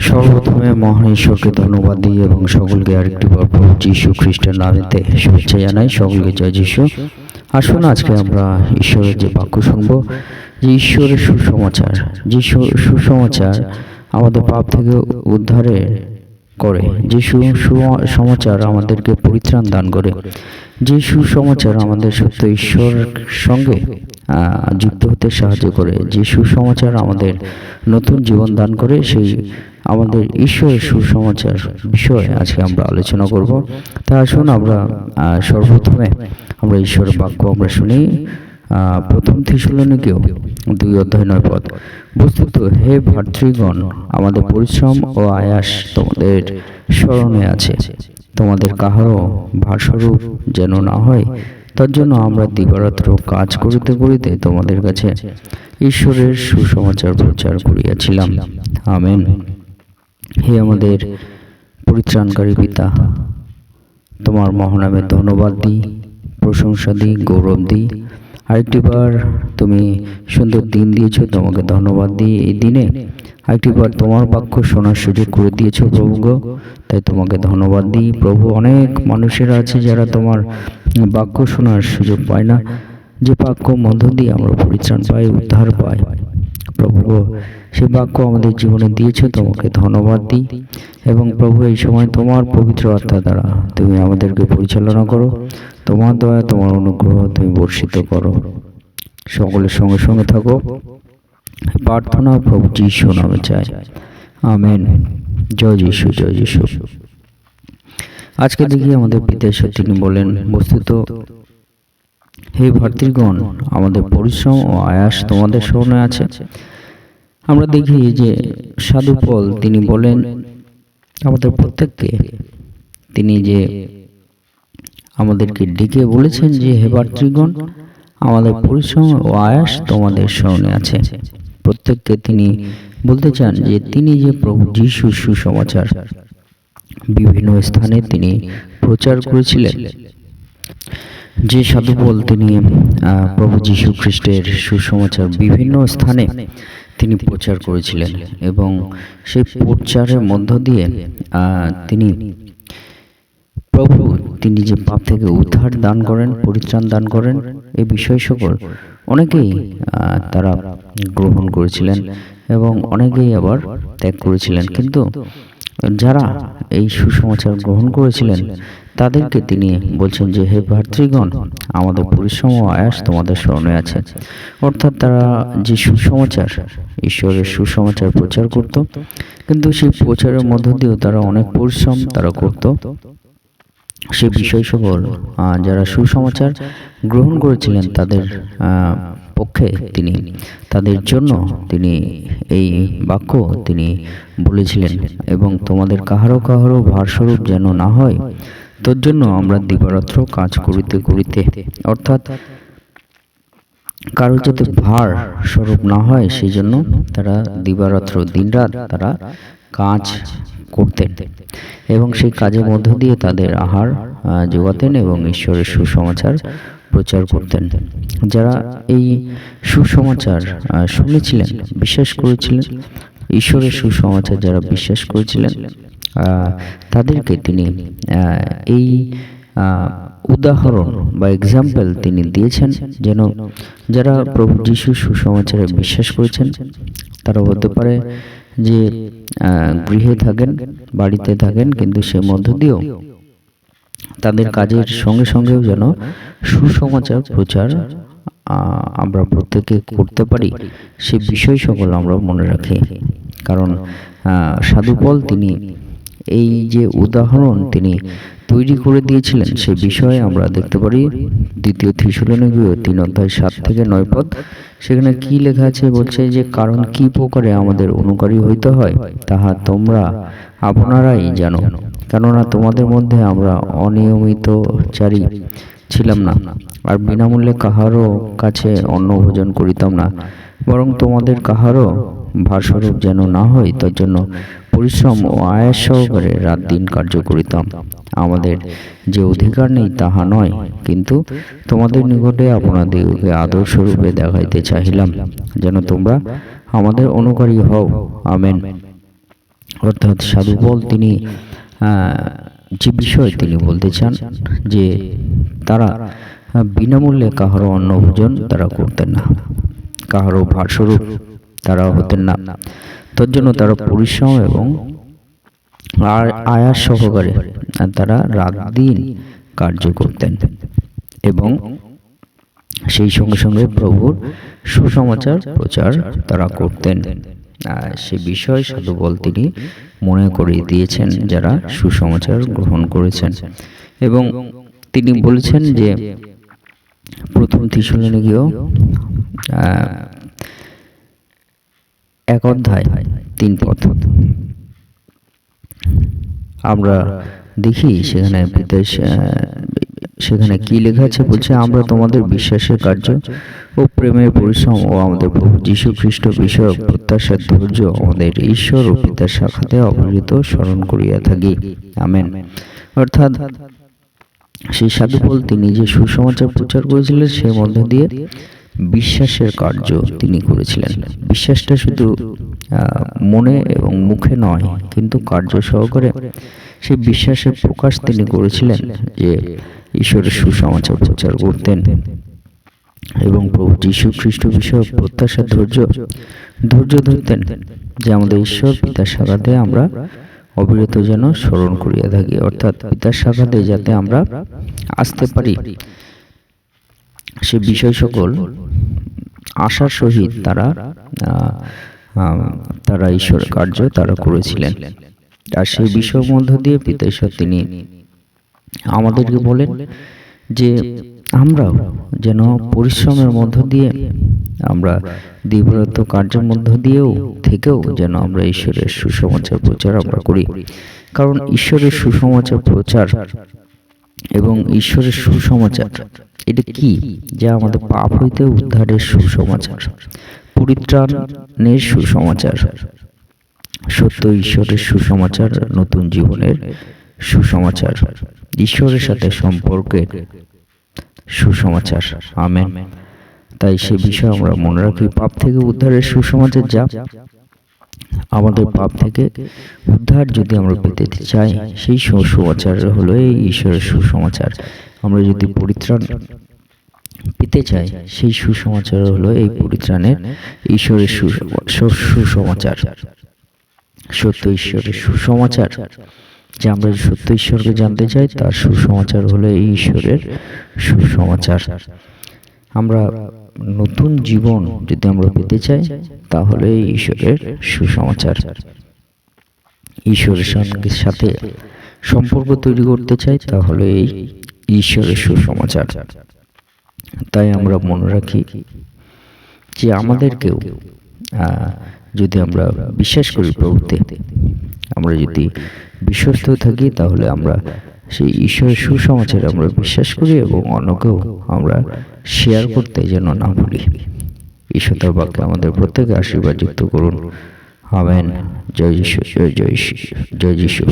সর্বপ্রথমে মহান ঈশ্বরকে ধন্যবাদ দিই এবং সকলকে আরেকটি বার প্রভু যীশু খ্রিস্টের নামেতে শুভেচ্ছা জানাই। সকলকে জয় যীশু। আসুন আজকে আমরা ঈশ্বরের যে বাক্য শুনব, যে ঈশ্বরের সুসমাচার। যে সুসমাচার আমাদের পাপ থেকে উদ্ধারে করে। যে সুসমাচার আমাদেরকে পরিত্রাণ দান করে। যে সুসমাচার আমাদের সত্য ঈশ্বর সঙ্গে যুক্ত হতে সাহায্য করে। যে সুসমাচার আমাদের নতুন জীবন দান করে। সেই আমাদের ঈশ্বরের সুসমাচার বিষয়ে আজকে আমরা আলোচনা করব। তা আসুন আমরা সর্বপ্রথমে আমরা ঈশ্বরের বাক্য আমরা শুনি। প্রথম থিসুলনিকেও দুই অধ্যায় নয় পদ। বস্তুত হে ভাতৃগণ, আমাদের পরিশ্রম ও আয়াস তোমাদের স্মরণে আছে। তোমাদের কাহারও ভারস্বরূপ যেন না হয়, তার জন্য আমরা দিবারাত্র কাজ করিতে করিতে তোমাদের কাছে ঈশ্বরের সুসমাচার প্রচার করিয়াছিলাম। আমেন। হে আমাদের পরিত্রাণকারী পিতা, তোমার মহানামে ধন্যবাদ দিই, প্রশংসা দিই, গৌরব দিই। আরেকটিবার তুমি সুন্দর দিন দিয়েছ, তোমাকে ধন্যবাদ দিই এই দিনে আরেকটিবার তোমার বাক্য শোনার সুযোগ করে দিয়েছ প্রভু তাই তোমাকে ধন্যবাদ দিই। প্রভু, অনেক মানুষেরা আছে যারা তোমার বাক্য শোনার সুযোগ পায় না। যে বাক্য মধ্য দিয়ে আমরা পরিত্রাণ পাই, উদ্ধার পাই। প্রভু সে বাক্য আমাদের জীবনে দিয়েছ, তোমাকে ধন্যবাদ দিই। এবং প্রভু, এই সময় তোমার পবিত্র আত্মা দ্বারা তুমি আমাদেরকে পরিচালনা করো। তোমার দয়া, তোমার অনুগ্রহ তুমি বর্ষিত করো। সকলের সঙ্গে সঙ্গে থাকো। প্রার্থনা প্রভু যিশু নামে চাই। আমেন। জয় যিশু জয় যিশু। আজকে দেখি আমাদের পিতাশ্বর তিনি বলেন বস্তুত, হে ভাতৃগণ, আমাদের পরিশ্রম ও আয়াস তোমাদের স্মরণে আছে। আমরা দেখি যে সাধু পল তিনি বলেন, আমাদের প্রত্যেককে তিনি যে আমাদেরকে ডেকে বলেছেন যে, হে ভাতৃগণ, আমাদের পরিশ্রম ও আয়াস তোমাদের স্মরণে আছে। প্রত্যেককে তিনি বলতে চান যে, তিনি যে প্রভু যিশু সুসমাচার বিভিন্ন স্থানে তিনি প্রচার করেছিলেন। যে সাধুবল তিনি প্রভু যীশু খ্রিস্টের সুসমাচার বিভিন্ন স্থানে তিনি প্রচার করেছিলেন এবং সেই প্রচারের মধ্য দিয়ে তিনি প্রভু, তিনি যে পাপ থেকে উদ্ধার দান করেন, পরিত্রাণ দান করেন এই বিষয় সকল অনেকেই তারা গ্রহণ করেছিলেন এবং অনেকেই আবার ত্যাগ করেছিলেন। কিন্তু যারা এই সুসমাচার গ্রহণ করেছিলেন, তাদেরকে তিনি বলছেন যে, হে ভাতৃগণ আমাদের পরিশ্রম ও আয়াস তোমাদের স্মরণে আছে। অর্থাৎ তারা যে সুসমাচার, ঈশ্বরের সুসমাচার প্রচার করত, কিন্তু সেই প্রচারের মধ্য দিয়েও তারা অনেক পরিশ্রম তারা করত। সে বিষয় সকল আহ, যারা সুসমাচার গ্রহণ করেছিলেন তাদের পক্ষে তিনি তাদের জন্য তিনি এই বাক্য তিনি বলেছিলেন এবং তোমাদের কাহারও কাহারও ভারস্বরূপ যেন না হয় তোর জন্য আমরা দিবারাত্র কাজ করিতে করিতে অর্থাৎ কারও যাতে ভার স্বরূপ না হয় সেই জন্য তারা দিবারাত্র দিনরাত তারা কাজ করতেন এবং সেই কাজের মধ্য দিয়ে তাদের আহার যোগাতেন এবং ঈশ্বরের সুসমাচার প্রচার করতেন। যারা এই সুসমাচার শুনেছিলেন, বিশ্বাস করেছিলেন, ঈশ্বরের সুসমাচার যারা বিশ্বাস করেছিলেন তাদেরকে তিনি এই উদাহরণ বা এক্সাম্পল তিনি দিয়েছেন যেন যারা প্রভু যিশু সুসমাচারে বিশ্বাস করেছেন, তারা হতে পারে যে গৃহে থাকেন, বাড়িতে থাকেন, কিন্তু সে মধ্য দিয়েও তাদের কাজের সঙ্গে সঙ্গেও যেন সুসমাচার, প্রচার আমরা প্রত্যেকে করতে পারি, সে বিষয় সকল আমরা মনে রাখি। কারণ সাধুপল তিনি এই যে উদাহরণ তিনি তৈরি করে দিয়েছিলেন সে বিষয়ে আমরা দেখতে পারি দ্বিতীয় থিসুলনিগীয় তিন অধ্যায় সাত থেকে নয় পদ। সেখানে কি লেখা আছে? বলছে যে কারণ কি প্রকারে আমাদের অনুকারী হইতে হয় তাহা তোমরা আপনারাই জানো। কেননা তোমাদের মধ্যে আমরা অনিয়মিতচারী ছিলাম না। আর বিনামূল্যে কাহারও কাছে অন্ন ভোজন করিতাম না। বরং তোমাদের কাহারও ভারস্বরূপ যেন না হয় তার জন্য পরিশ্রম ও আয়াস সহকারে রাত দিন কার্য করিতাম। আমাদের যে অধিকার নেই তাহা নয় কিন্তু তোমাদের নিকটে আপনাদেরকে আদর্শরূপে দেখাইতে চাহিলাম। যেন তোমরা আমাদের অনুকারী হও। আমেন। অর্থাৎ সাধু বল তিনি আহ, যে বিষয় তিনি বলতে চান যে তারা বিনামূল্যে কাহারও অন্ন ভোজন তারা করতেন না। কাহারও ভারস্বরূপ তারা হতেন না। তার জন্য তারা পরিশ্রম এবং আর আয়াস সহকারে তারা রাত দিন কার্য করতেন। এবং সেই সঙ্গে সঙ্গে প্রভুর সুসমাচার প্রচার তারা করতেন। সে বিষয় বল তিনি মনে করিয়ে দিয়েছেন যারা সুসমাচার গ্রহণ করেছেন। এবং তিনি বলেছেন যে প্রথম থিসলনে গিয়েও এক অধ্যায়, তিন পথ। আমরা দেখি সেখানে বিদেশ সেখানে কি লেখা আছে? বলছে, আমরা তোমাদের বিশ্বাসের কার্য ও প্রেমের পরিশ্রম ও আমাদের প্রভু যীশু খ্রিস্ট বিষয়ক প্রত্যাশার ধৈর্য আমাদের ঈশ্বর ও পিতার শাখাতে অবহেলিত স্মরণ করিয়া থাকি। আমেন। অর্থাৎ সেই সাধু বল তিনি যে সুসমাচার প্রচার করেছিলেন, সেই মধ্য দিয়ে বিশ্বাসের কার্য তিনি করেছিলেন। বিশ্বাসটা শুধু মনে এবং মুখে নয়, কিন্তু কার্য সহকারে সেই বিশ্বাসের প্রকাশ তিনি করেছিলেন যে ঈশ্বরের সুসমাচার প্রচার করতেন এবং প্রভু যীশু খ্রিস্ট বিষয়ক প্রত্যাশা ধৈর্য ধৈর্য ধরতেন যে আমাদের ঈশ্বর পিতার শাখাতে আমরা অবিরত যেন স্মরণ করিয়া থাকি। অর্থাৎ পিতার শাখাতে যাতে আমরা আসতে পারি সে বিষয় সকল আশার সহিত তারা তারা ঈশ্বর কার্য তারা করেছিলেন। আর সেই বিষয়ের মধ্য দিয়ে পিতা ঈশ্বর তিনি আমাদেরকে বলেন যে আমরাও যেন পরিশ্রমের মধ্য দিয়ে আমরা দিব্যরত কার্যের মধ্য দিয়েও থেকেও যেন আমরা ঈশ্বরের সুসমাচার প্রচার আমরা করি। কারণ ঈশ্বরের সুসমাচার প্রচার এবং ঈশ্বরের সুসমাচার। এটা কি যা আমাদের পাপ হইতে উদ্ধারের সুসমাচার। পরিত্রাণের সুসমাচার। সত্য ঈশ্বরের সুসমাচার নতুন জীবনের সুসমাচার। ঈশ্বরের সাথে সম্পর্কের সুসমাচার। আমেন। তাই সে বিষয়ে আমরা মনে রাখি পাপ থেকে উদ্ধারের সুসমাচার যা আমাদের পাপ থেকে উদ্ধার যদি আমরা পেতে চাই সেই সুসমাচার হলো এই ঈশ্বরের সুসমাচার। আমরা যদি পরিত্রাণ পেতে চাই সেই সুসমাচার হলো এই পরিত্রাণের ঈশ্বরের সুসম- সুসমাচার। সত্য ঈশ্বরের সুসমাচার। যে আমরা সত্য ঈশ্বরকে জানতে চাই তার সুসমাচার হলো এই ঈশ্বরের সুসমাচার। আমরা নতুন জীবন যদি আমরা পেতে চাই, তাহলে ঈশ্বরের সুসমাচার। ঈশ্বরের সঙ্গে সাথে সম্পর্ক তৈরি করতে চাই, তাহলে এই ঈশ্বরের সুসমাচার। তাই আমরা মনে রাখি যে আমাদেরকেও যদি আমরা বিশ্বাস করি প্রভুতে, আমরা যদি বিশ্বস্ত থাকি, তাহলে আমরা সেই ঈশ্বরের সুসমাচারে আমরা বিশ্বাস করি এবং অন্যকেও আমরা শেয়ার করতে যেন না ভুলি। ঈশ্বর তার বাক্যে আমাদের প্রত্যেকে আশীর্বাদ যুক্ত করুন। হবেন জয় যিশু। জয় জয় যিশু। জয় যিশু।